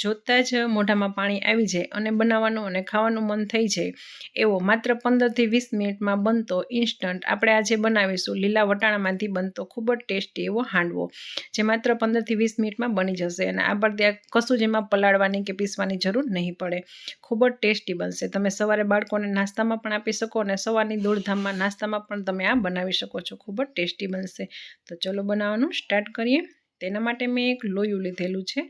જોતાં જ મોઢામાં પાણી આવી જાય અને બનાવવાનું અને ખાવાનું મન થઈ જાય, એવો માત્ર પંદરથી વીસ મિનિટમાં બનતો ઇન્સ્ટન્ટ આપણે આજે બનાવીશું. લીલા વટાણામાંથી બનતો ખૂબ જ ટેસ્ટી એવો હાંડવો, જે માત્ર પંદરથી વીસ મિનિટમાં બની જશે અને આ પર ત્યાં કશું જ એમાં પલાળવાની કે પીસવાની જરૂર નહીં પડે. ખૂબ જ ટેસ્ટી બનશે. તમે સવારે બાળકોને નાસ્તામાં પણ આપી શકો અને સવારની દોડધામમાં નાસ્તામાં પણ તમે આ બનાવી શકો છો. ખૂબ જ ટેસ્ટી બનશે. તો ચલો બનાવવાનું સ્ટાર્ટ કરીએ. તેના માટે મેં એક લોયું લીધેલું છે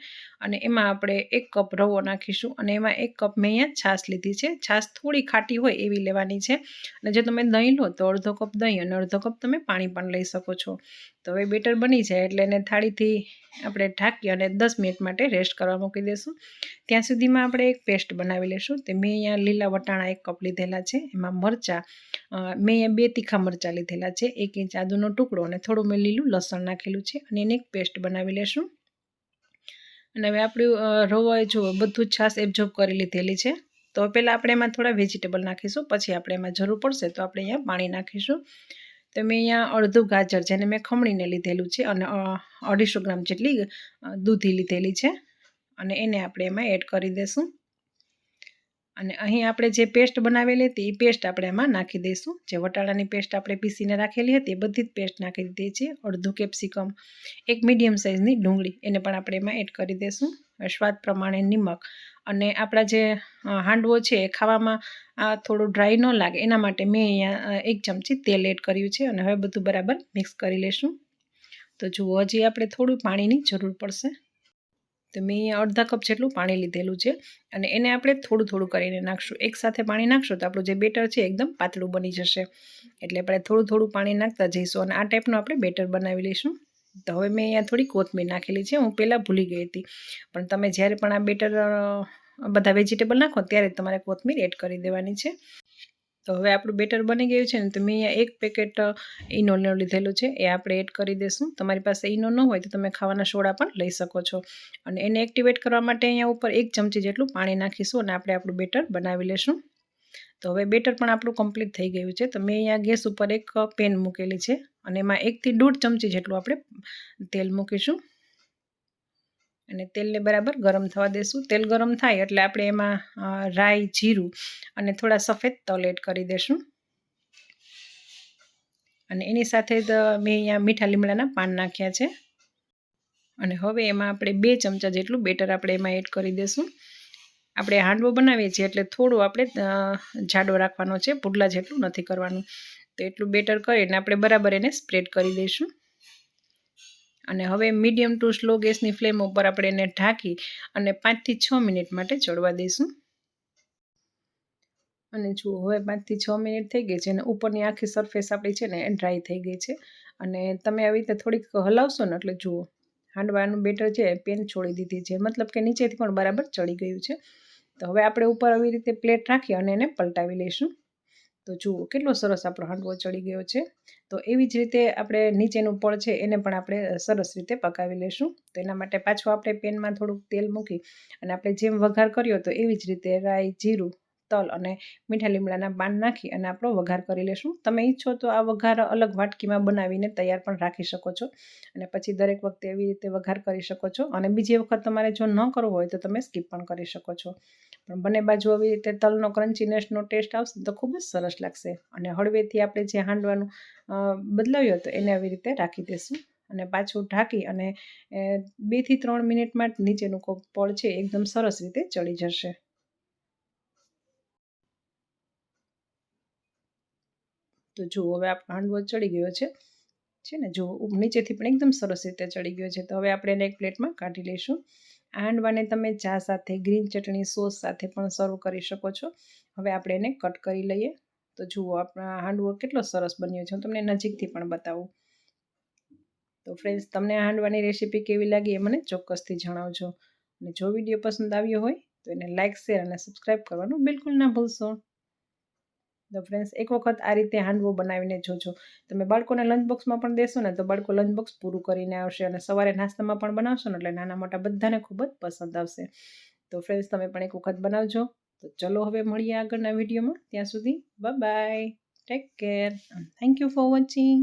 અને એમાં આપણે એક કપ રવો નાખીશું અને એમાં એક કપ મેં અહીંયા છાશ લીધી છે. છાશ થોડી ખાટી હોય એવી લેવાની છે અને જો તમે દહીં લો તો અડધો કપ દહીં અને અડધો કપ તમે પાણી પણ લઈ શકો છો. તો હવે બેટર બની જાય એટલે એને થાળીથી આપણે ઢાંકી અને દસ મિનિટ માટે રેસ્ટ કરવા મૂકી દઈશું ત્યાં સુધીમાં આપણે એક પેસ્ટ બનાવી લઈશું તે મેં અહીંયા લીલા વટાણા એક કપ લીધેલા છે. એમાં મરચાં મેં અહીંયા બે તીખા મરચાં લીધેલા છે. એક ઇંચ આદુનો ટુકડો અને થોડું મેં લીલું લસણ નાખેલું છે અને એને એક પેસ્ટ બનાવી લેશું. અને હવે આપણું રવાએ જો બધું જ છાશ એબ્ઝોર્બ કરી લીધેલી છે. તો પહેલાં આપણે એમાં થોડા વેજીટેબલ નાખીશું, પછી આપણે એમાં જરૂર પડશે તો આપણે અહીંયા પાણી નાખીશું. તો મેં અહીંયા અડધું ગાજર, જેને મેં ખમણીને લીધેલું છે, અને અઢીસો ગ્રામ જેટલી દૂધી લીધેલી છે. અને એને આપણે એમાં એડ કરી દઈશું અને અહીં આપણે જે પેસ્ટ બનાવેલી હતી એ પેસ્ટ આપણે એમાં નાખી દઈશું. જે વટાણાની પેસ્ટ આપણે પીસીને રાખેલી હતી, એ બધી જ પેસ્ટ નાખી દીધી છે. અડધું કેપ્સિકમ એક મીડિયમ સાઇઝની ડુંગળી, એને પણ આપણે એમાં એડ કરી દઈશું. સ્વાદ પ્રમાણે નિમક. અને આપણા જે હાંડવો છે, એ ખાવામાં થોડું ડ્રાય ન લાગે. એના માટે મેં અહીંયા એક ચમચી તેલ એડ કર્યું છે અને હવે બધું બરાબર મિક્સ કરી લઈશું. તો જુઓ, હજી આપણે થોડું પાણીની જરૂર પડશે. તો મેં અહીંયા અડધા કપ જેટલું પાણી લીધેલું છે અને એને આપણે થોડું થોડું કરીને નાખશું. એકસાથે પાણી નાખશું તો આપણું જે બેટર છે એકદમ પાતળું બની જશે. એટલે આપણે થોડું થોડું પાણી નાખતા જઈશું અને આ ટાઈપનું આપણે બેટર બનાવી લઈશું. તો હવે મેં અહીંયા થોડી કોથમીર નાખેલી છે. હું પહેલાં ભૂલી ગઈ હતી. પણ તમે જ્યારે પણ આ બેટર બધા વેજીટેબલ નાખો ત્યારે તમારે કોથમીર એડ કરી દેવાની છે. તો હવે આપણું બેટર બની ગયું છે ને તો મેં અહીંયા એક પેકેટ ઈનોનું લીધેલું છે. એ આપણે એડ કરી દઈશું તમારી પાસે ઈનો ન હોય તો તમે ખાવાના સોડા પણ લઈ શકો છો. અને એને એક્ટિવેટ કરવા માટે અહીંયા ઉપર એક ચમચી જેટલું પાણી નાખીશું અને આપણે આપણું બેટર બનાવી લઈશું તો હવે બેટર પણ આપણું કમ્પ્લીટ થઈ ગયું છે. તો મેં અહીંયા ગેસ ઉપર એક પેન મૂકેલી છે. અને એમાં એકથી દોઢ ચમચી જેટલું આપણે તેલ મૂકીશું. અને તેલને બરાબર ગરમ થવા દેશું. તેલ ગરમ થાય એટલે આપણે એમાં રાઈ, જીરું અને થોડા સફેદ તલ એડ કરી દઈશું અને એની સાથે જ મેં અહીંયા મીઠા લીમડાના પાન નાખ્યા છે. અને હવે એમાં આપણે બે ચમચા જેટલું બેટર આપણે એમાં એડ કરી દઈશું આપણે હાંડવો બનાવીએ છીએ એટલે થોડું આપણે જાડો રાખવાનો છે. પુડલા જેટલું નથી કરવાનું. તો એટલું બેટર કરીને આપણે બરાબર એને સ્પ્રેડ કરી દઈશું અને હવે મીડિયમ ટુ સ્લો ગેસની ફ્લેમ ઉપર આપણે એને ઢાંકી અને પાંચથી છ મિનિટ માટે ચડવા દઈશું. અને જુઓ, હવે પાંચથી છ મિનિટ થઈ ગઈ છે અને ઉપરની આખી સરફેસ આપણી છે ને એ ડ્રાય થઈ ગઈ છે. અને તમે આવી રીતે થોડીક હલાવશો ને એટલે જુઓ, હાંડવાનું બેટર છે, પેન છોડી દીધી છે. મતલબ કે નીચેથી પણ બરાબર ચડી ગયું છે. તો હવે આપણે ઉપર આવી રીતે પ્લેટ રાખી અને એને પલટાવી લઈશું. તો જુઓ, કેટલો સરસ આપણો હાંડવો ચડી ગયો છે. તો એવી જ રીતે આપણે નીચેનું પળ છે એને પણ આપણે સરસ રીતે પકાવી લઈશું તો એના માટે પાછું આપણે પેનમાં થોડુંક તેલ મૂકી અને આપણે જેમ વઘાર કર્યો તો એવી જ રીતે રાઈ, જીરું, તલ અને મીઠા લીમડાના પાન નાખી અને આપણો વઘાર કરી લેશું. તમે ઈચ્છો તો આ વઘાર અલગ વાટકીમાં બનાવીને તૈયાર પણ રાખી શકો છો અને પછી દરેક વખતે એવી રીતે વઘાર કરી શકો છો અને બીજી વખત તમારે જો ન કરવો હોય તો તમે સ્કીપ પણ કરી શકો છો. પણ બંને બાજુ આવી રીતે તલનો ક્રન્ચીનેસનો ટેસ્ટ આવશે તો ખૂબ જ સરસ લાગશે. અને હળવેથી આપણે જે હાંડવાનું બદલાવ્યું હતું એને આવી રીતે રાખી દઈશું અને પાછું ઢાંકી અને બેથી ત્રણ મિનિટમાં નીચેનું પળ છે એકદમ સરસ રીતે ચડી જશે. તો જુઓ હવે આપણો હાંડવો ચડી ગયો છે. છે ને? જુઓ નીચેથી પણ એકદમ સરસ રીતે ચડી ગયો છે. તો હવે આપણે એને એક પ્લેટમાં કાઢી લઈશું. આ હાંડવાને તમે ચા સાથે ગ્રીન ચટણી સોસ સાથે પણ સર્વ કરી શકો છો. હવે આપણે એને કટ કરી લઈએ. તો જુઓ આપણા હાંડવો કેટલો સરસ બન્યો છે. હું તમને નજીકથી પણ બતાવું. તો ફ્રેન્ડ્સ તમને આ હાંડવાની રેસીપી કેવી લાગી એ મને ચોક્કસથી જણાવજો. અને જો વીડિયો પસંદ આવ્યો હોય તો એને લાઇક શેર અને સબસ્ક્રાઈબ કરવાનું બિલકુલ ના ભૂલશો. તો ફ્રેન્ડ્સ એક વખત આ રીતે હાંડવો બનાવીને જોજો તમે બાળકોને લંચ બોક્સમાં પણ દેશો ને, તો બાળકો લંચ બોક્સ પૂરું કરીને આવશે અને સવારે નાસ્તામાં પણ બનાવશો ને, એટલે નાના મોટા બધાને ખૂબ જ પસંદ આવશે. તો ફ્રેન્ડ્સ તમે પણ એક વખત બનાવજો. તો ચલો હવે મળીએ આગળના વિડીયોમાં. ત્યાં સુધી bye take care thank you for watching